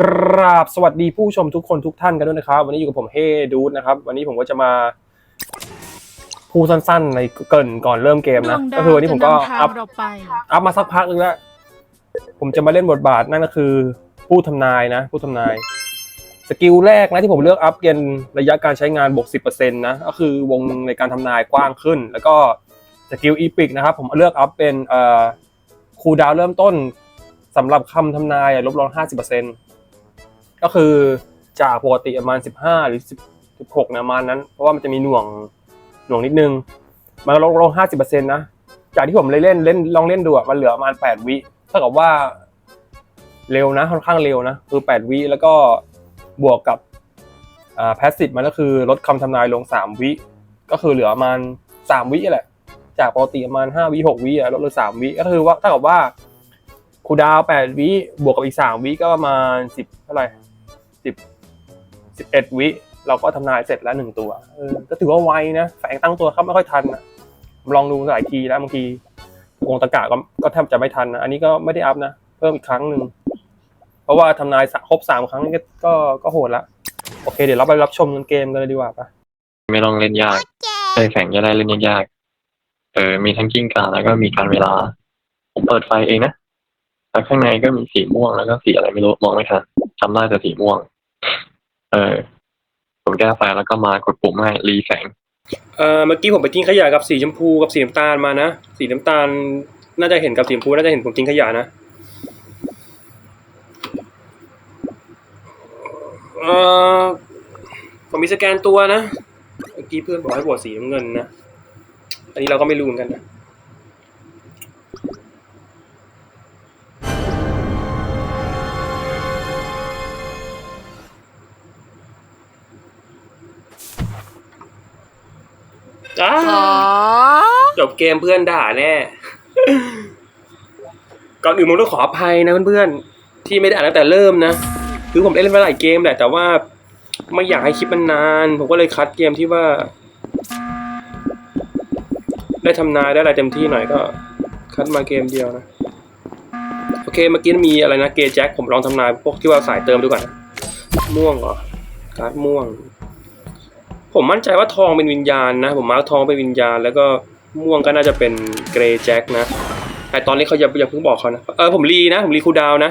กราบสวัสดีผู้ชมทุกคนทุกท่านกันด้วยนะครับ วันนี้อยู่กับผมเฮดูดนะครับ วันนี้ผมก็จะมาพูดสั้นๆ ในเกรินก่อนเริ่มเกมนะ ก็คือวันนี้ผมก็ดวงดาวอัพจะนำทางเราไปอัพมาสักพักนึงแล้ว ผมจะมาเล่นบทบาทนั่นก็คือ ผู้ทำนายนะ ผู้ทำนาย สกิลแรกนะที่ผมเลือกอัพเกณฑ์ระยะการใช้งานบวก10%นะก็คือวงในการทำนายกว้างขึ้น แล้วก็สกิลอีพิกนะครับผมเลือกอัพเป็นเอ่อคูลดาวน์เริ่มต้นสำหรับคำทำนายอะลบลง50% ก็คือจากปกติประมาณ 15 หรือ10 16นะประมาณนั้น เพราะว่ามันจะมีหน่วงหน่วงนิดนึง มันลดลง 50%นะ จากที่ผมเล่นเล่นลองเล่นดูอะมันเหลือประมาณแปดวิเท่ากับว่าเร็วนะค่อนข้างเร็วนะ คือแปดวิแล้วก็บวกกับอ่าแพสซีฟมันก็คือลดคำทำนายลงสามวิ ก็คือเหลือประมาณสามวิแหละ จากปกติประมาณห้าวิหกวิอะลดเหลือสามวิ ก็คือว่าเท่ากับว่าคูดาวน์แปดวิ บวกกับอีกสามวิก็ประมาณสิบเท่าไหร่ สิบสิบเอ็ดวิเราก็ทำนายเสร็จแล้วหนึ่งตัวเออก็ถือว่าไวนะแฝงตั้งตัวครับไม่ค่อยทันนะลองดูหลายทีแล้วบางทีวงตะกะก็ก็แทบจะไม่ทันนะอันนี้ก็ไม่ได้อัพนะ เพิ่มอีกครั้งหนึ่งเพราะว่าทำนายครบสามครั้งก็ก็ก็โหดละโอเค เดี๋ยวเราไปรับชมเกมกันเลยดีกว่าปะไม่ต้องเล่นยากไอ้แฝงจะได้เล่นยากๆเออมีทั้งกิ้งก่าแล้วก็มีการเวลา ผมเปิดไฟเองนะแล้วข้างในก็มีสีม่วงแล้วก็สีอะไรไม่รู้มองไม่ทันจำได้แต่สีม่วง เออผมแก้ไฟแล้วก็มากดปุ่มให้รีแสงเอ่อเมื่อกี้ผมไปทิ้งขยะกับสีชมพูกับสีน้ำตาลมานะสีน้ำตาล น่าจะเห็นกับสีชมพูน่าจะเห็นผมทิ้งขยะนะเอ่อผมมีสแกนตัวนะเมื่อกี้เพื่อนบอกให้บวชสีน้ำเงินนะอันนี้เราก็ไม่รู้เหมือนกันนะ อ้าอ๋อจบเกมเพื่อนด่าแน่ ก่อนอื่นผมต้องขออภัยนะเพื่อนๆที่ไม่ได้อ่านตั้งแต่เริ่มนะคือผมได้เล่นมาหลายเกมแหละแต่ว่าไม่อยากให้คลิปมันนาน ผมก็เลยคัดเกมที่ว่า ได้ทำนายได้อะไรเต็มที่หน่อยก็ คัดมาเกมเดียวนะโอเคเมื่อกี้มีอะไรนะเกย์แจ็คผมลองทำนายพวกที่ว่าสายเติมดูก่อนนะม่วงเหรอการ์ดม่วง ผมมั่นใจว่าทองเป็นวิญญาณนะ ผมมาร์คทองเป็นวิญญาณ แล้วก็ม่วงก็น่าจะเป็นเกรย์แจ็คนะแต่ตอนนี้เขาอย่าอย่าเพิ่งบอกเขานะเออผมรีนะ ผมรีคูลดาวน์นะ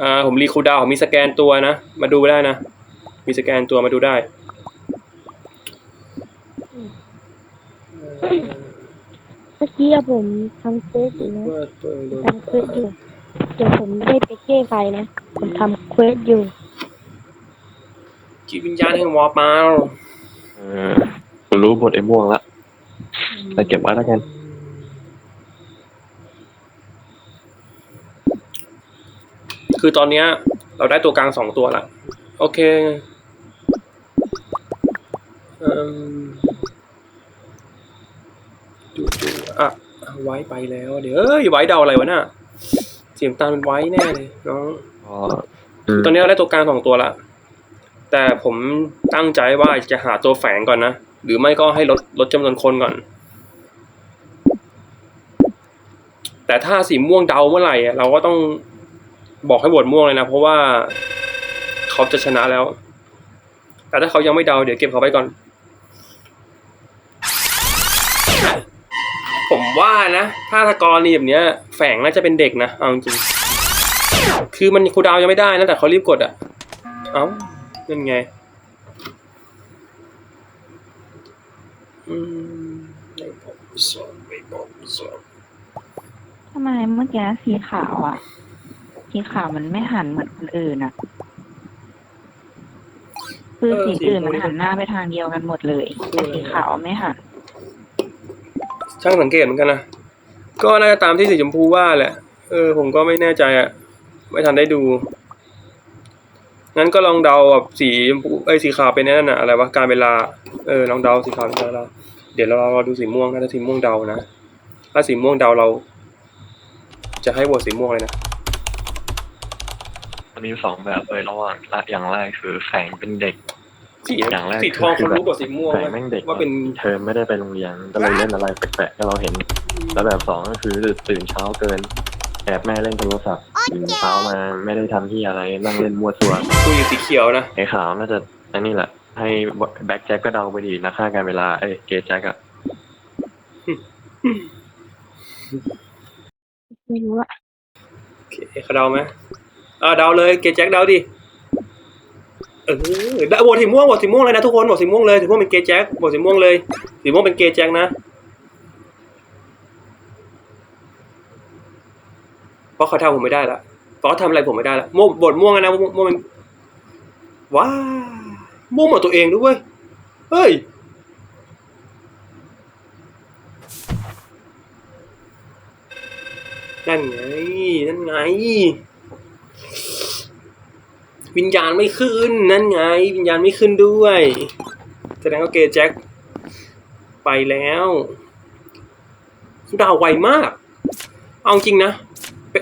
อ่าผมรีคูลดาวน์ผมมีสแกนตัวนะ มาดูได้นะ มีสแกนตัวมาดูได้เมื่อกี้อะผมทำเควสอยู่นะทำเควสอยู่เดี๋ยวผมไม่ได้ไปแก้ไฟนะ ผมทำเควสอยู่ จิตวิญญาณแห่งวอร์ปาลเออผมรู้บทไอ้ม่วงละแต่เก็บไว้แล้วกัน คือตอนเนี้ย เราได้ตัวกลางสองตัวละโอเคเอิ่มดูดูอะ ไว้ไปแล้ว เดี๋ยวเอ้ยไว้เดาอะไรวะน่ะเสียงตาลเป็นไว้แน่เลยน้องก็อืมตอนนี้เราได้ตัวกลางสองตัวละ แต่ผมตั้งใจว่าจะหาตัวแฝงก่อนนะ หรือไม่ก็ให้ลดลดจำนวนคนก่อน แต่ถ้าสีม่วงเดาเมื่อไหร่เราก็ต้องบอกให้บวดม่วงเลยนะ เพราะว่าเขาจะชนะแล้ว แต่ถ้าเขายังไม่เดาเดี๋ยวเก็บเขาไว้ก่อน ผมว่านะ ถ้าตะกรณีแบบเนี้ย แฝงน่าจะเป็นเด็กนะ เอาจริง คือมันคูดาวยังไม่ได้นะแต่เขารีบกดอะ เอ้า นั่นไง อืมไม่บอกสอนไม่บอกสอนทำไมเมื่อกี้สีขาวอะ สีขาวมันไม่หันเหมือนคนอื่นอะ คือสีอื่นมันหันหน้าไปทางเดียวกันหมดเลยแต่สีขาวไม่หัน ช่างสังเกตเหมือนกันนะ ก็น่าจะตามที่สีชมพูว่าแหละ เออ ผมก็ไม่แน่ใจอะ ไม่ทันได้ดู งั้นก็ลองเดาแบบสีชมพูเอ้ยสีขาวเป็นนั่นน่ะอะไรวะการเวลาเออลองเดาสีขาวเป็นการเวลาเดี๋ยวเราเราดูสีม่วงนะถ้าสีม่วงเดานะถ้าสีม่วงเดาเรา จะให้โหวตสีม่วงเลยนะมันมีสองแบบเลยระหว่างละอย่างแรกคือแฝงเป็นเด็ก สีอย่างแรกสีทองคนรู้กว่าสีม่วงแฝงนะแม่งเด็กว่าเป็นเทอมไม่ได้ไปโรงเรียนก็เลยเล่นอะไรแปลกๆให้เราเห็น แล้วแบบสองก็คือตื่นเช้าเกิน แอบแม่เล่นโทรศัพท์ตื่นเช้ามาไม่ได้ทำที่อะไรนั่งเล่นมั่วตัวกูอยู่สีเขียวนะไอ้ขาวน่าจะอันนี้แหละ ให้แบ็คแจ็คก็เดาไปดีนะค่าการเวลาเอ้ยเกย์แจ็คอะไม่รู้อะโอเคเขาเดาไหมอ่าเดาเลยเกย์แจ็คเดาดิเออเดาโหวตสีม่วงโหวตสีม่วงเลยนะทุกคนโหวตสีม่วงเลยสีม่วงเป็นเกย์แจ็คโหวตสีม่วงเลยสีม่วงเป็นเกย์แจ็คนะเพ ราะเขาทำผมไม่ได้ละเพราะเขาทำอะไรผมไม่ได้ละม่วงบทม่วงอะนะม่วงม่วงเป็นว้าม่วงหมดตัวเองด้วยเฮ้ยนั่นไง นั่นไง วิญญาณไม่ขึ้น นั่นไง วิญญาณไม่ขึ้นด้วย แสดงว่าเกย์แจ็คไปแล้วดาวไวมาก เอาจริงนะ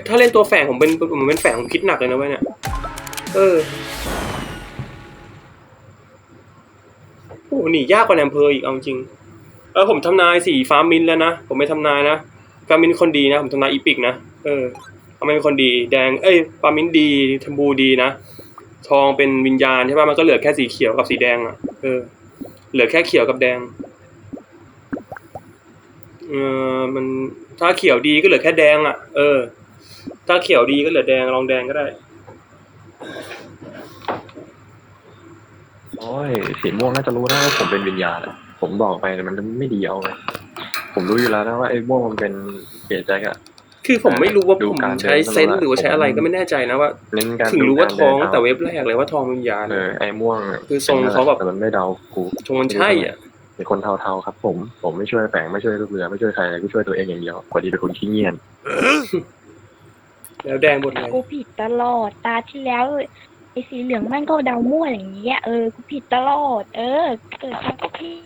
ถ้าเล่นตัวแฝงผมเป็นผมเป็นแฝงผมคิดหนักเลยนะเว้ยเนี่ย เออโอ้โหหนียากกว่าในอำเภออีกเอาจริง เออผมทำนายสีฟ้ามินแล้วนะ ผมไม่ทำนายนะปามินคนดีนะ ผมทำนายอีปิกนะ เออปามินคนดี แดง เอ้ยปามินดีทัมบูดีนะ ทองเป็นวิญญาณใช่ป่ะ มันก็เหลือแค่สีเขียวกับสีแดงอะ เออ เหลือแค่เขียวกับแดงเออมันถ้าเขียวดีก็เหลือแค่แดงอะ เออ ถ้าเขียวดีก็เหลือแดงลองแดงก็ได้ โอ้ยสีม่วงน่าจะรู้นะว่าผมเป็นวิญญาณอะผมบอกไปแต่มันไม่ดีเอาไงผมรู้อยู่แล้วนะว่าไอ้ม่วงมันเป็นเกย์แจ็คอะคือผมไม่รู้ว่าดูผมการเดินใช้เซนส์หรือว่าใช้อะไรก็ไม่แน่ใจนะว่าเน้นการถึงรู้ว่าดูกทองเดินตั้งแต่เว็บแรกเลยว่าทองวิญญาณเออไอ้ม่วงคือทรงเขาแบบแต่มันไม่เดากูทรงมันใช่อะเป็นคนเทาๆครับ ผม ผมไม่ช่วยแฝงไม่ช่วยลูกเรือไม่ช่วยใครเลยกูช่วยตัวเองอย่างเดียวพอดีเป็นคนขี้เงียจ แล้วแดงหมดเลยกูผิดตลอด ตาที่แล้วไอ้สีเหลืองแม่งก็เดามั่วอย่างเงี้ยเออกูผิดตลอด เออ เกิดมาก็ผิด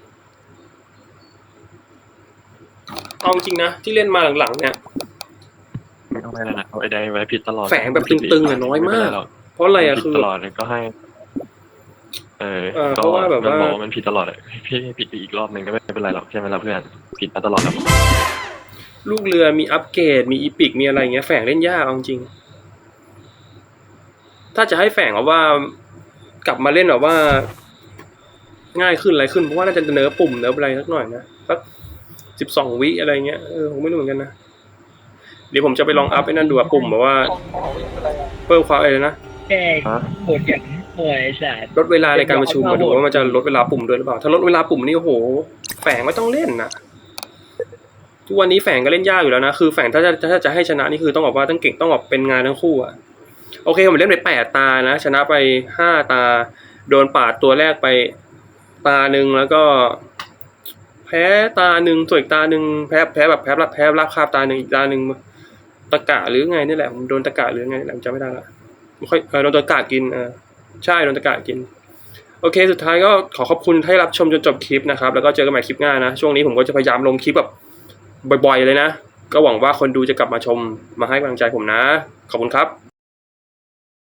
เอาจริงนะที่เล่นมาหลังๆเนี่ยไม่ต้องไปแล้วนะเอาไอ้ใดไว้ผิดตลอดแฝงแบบตึงๆอะน้อยมากไเป็ไรหรอกเพราะอะไรอะผิดคือตลอดก็ให้ เออเออก็เพราะว่าแบบว่านบอกมันผิดตลอดอะพี่ผิดไปอีกรอบหนึ่งก็ไม่เป็นไรหรอกใช่ไหมล่ะเพื่อนผิดมาตลอดครับ ลูกเรือมีอัปเกรด มีอีพิกมีอะไรเงี้ยแฝงเล่นยากเอาจริง ถ้าจะให้แฝงเอาว่ากลับมาเล่นแบบว่า ง่ายขึ้นอะไรขึ้นเพราะว่าน่าจะเนื้อปุ่มเนื้ออะไรสักหน่อยนะสักสิบสองวิอะไรเงี้ยเออผมไม่รู้เหมือนกันนะเดี๋ยวผมจะไปลองอัพไอ้นั่นดูอะปุ่มแบบว่า เพิ่มความอะไรนะแค่ฮะโหดอย่างโหดไอ้สัตว์ลดเวลาในการประชุมมาดูว่ามันจะลดเวลาปุ่มด้วยหรือเปล่า ถ้าลดเวลาปุ่มนี่โอ้โหแฝงไม่ต้องเล่นนะ ทุกวันนี้แฝงก็เล่นยากอยู่แล้วนะ คือแฝงถ้าจะถ้าจะให้ชนะนี่คือต้องบอกว่าต้องเก่งต้องบอกเป็นงานทั้งคู่อะโอเคผมเล่นไปแปดตานะ ชนะไปห้าตา โดนปาดตัวแรกไปตาหนึ่งแล้วก็ แพ้ตาหนึ่งส่วนอีกตาหนึ่งแพ้แพ้แบบแพ้รับแพ้รับคาบตาหนึ่งอีกตาหนึ่งตะกะหรือไงนี่แหละผมโดนตะกะหรือไงแหละผมจำไม่ได้ละไม่ค่อยโดนตะกะกินเออใช่โดนตะกะกิน โอเค สุดท้ายก็ขอขอบคุณที่รับชมจนจบคลิปนะครับ แล้วก็เจอกันใหม่คลิปหน้านะ ช่วงนี้ผมก็จะพยายามลงคลิปแบบ บ่อยๆเลยนะ ก็หวังว่าคนดูจะกลับมาชมมาให้กำลังใจผมนะ ขอบคุณครับ